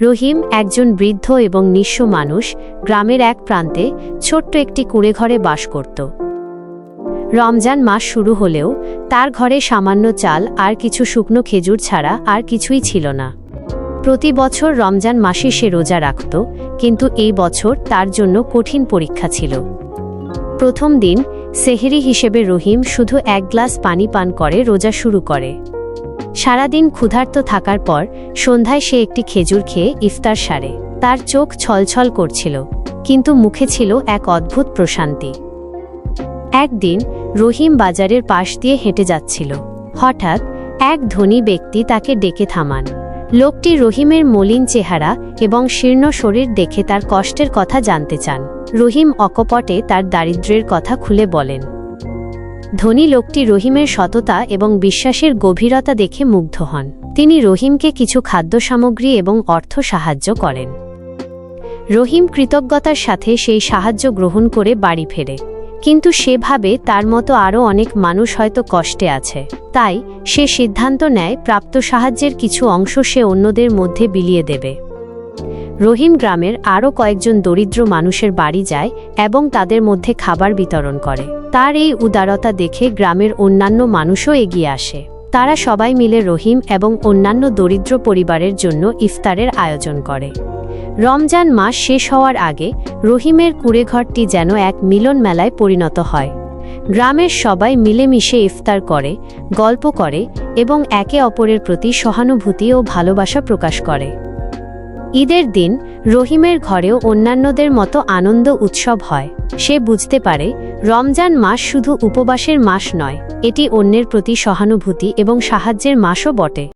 রহিম একজন বৃদ্ধ এবং নিঃস্ব মানুষ, গ্রামের এক প্রান্তে ছোট্ট একটি কুড়েঘরে বাস করত। রমজান মাস শুরু হলেও তার ঘরে সামান্য চাল আর কিছু শুকনো খেজুর ছাড়া আর কিছুই ছিল না। প্রতি বছর রমজান মাসে সে রোজা রাখত, কিন্তু এই বছর তার জন্য কঠিন পরীক্ষা ছিল। প্রথম দিন সেহেরি হিসেবে রহিম শুধু এক গ্লাস পানি পান করে রোজা শুরু করে। সারাদিন ক্ষুধার্ত থাকার পর সন্ধ্যায় সে একটি খেজুর খেয়ে ইফতার সারে। তার চোখ ছলছল করছিল, কিন্তু মুখে ছিল এক অদ্ভুত প্রশান্তি। একদিন রহিম বাজারের পাশ দিয়ে হেঁটে যাচ্ছিল। হঠাৎ এক ধনী ব্যক্তি তাকে ডেকে থামান। লোকটি রহিমের মলিন চেহারা এবং শীর্ণ শরীর দেখে তার কষ্টের কথা জানতে চান। রহিম অকপটে তার দারিদ্র্যের কথা খুলে বলেন ধনী লোকটি রহিমের সততা এবং বিশ্বাসের গভীরতা দেখে মুগ্ধ হন। তিনি রহিমকে কিছু খাদ্য সামগ্রী এবং অর্থ সাহায্য করেন। রহিম কৃতজ্ঞতার সাথে সেই সাহায্য গ্রহণ করে বাড়ি ফেরে। কিন্তু সেভাবে তার মতো আরও অনেক মানুষ হয়তো কষ্টে আছে। তাই সে সিদ্ধান্ত নেয়, প্রাপ্ত সাহায্যের কিছু অংশ সে অন্যদের মধ্যে বিলিয়ে দেবে। রহিম গ্রামের আরও কয়েকজন দরিদ্র মানুষের বাড়ি যায় এবং তাদের মধ্যে খাবার বিতরণ করে। তার এই উদারতা দেখে গ্রামের অন্যান্য মানুষও এগিয়ে আসে। তারা সবাই মিলে রহিম এবং অন্যান্য দরিদ্র পরিবারের জন্য ইফতারের আয়োজন করে। রমজান মাস শেষ হওয়ার আগে রহিমের কুড়েঘরটি যেন এক মিলন মেলায় পরিণত হয়। গ্রামের সবাই মিলেমিশে ইফতার করে, গল্প করে এবং একে অপরের প্রতি সহানুভূতি ও ভালোবাসা প্রকাশ করে। ঈদের দিন রহিমের ঘরেও অন্যান্যদের মতো আনন্দ উৎসব হয়। সে বুঝতে পারে, রমজান মাস শুধু উপবাসের মাস নয়, এটি অন্যের প্রতি সহানুভূতি এবং সাহায্যের মাসও বটে।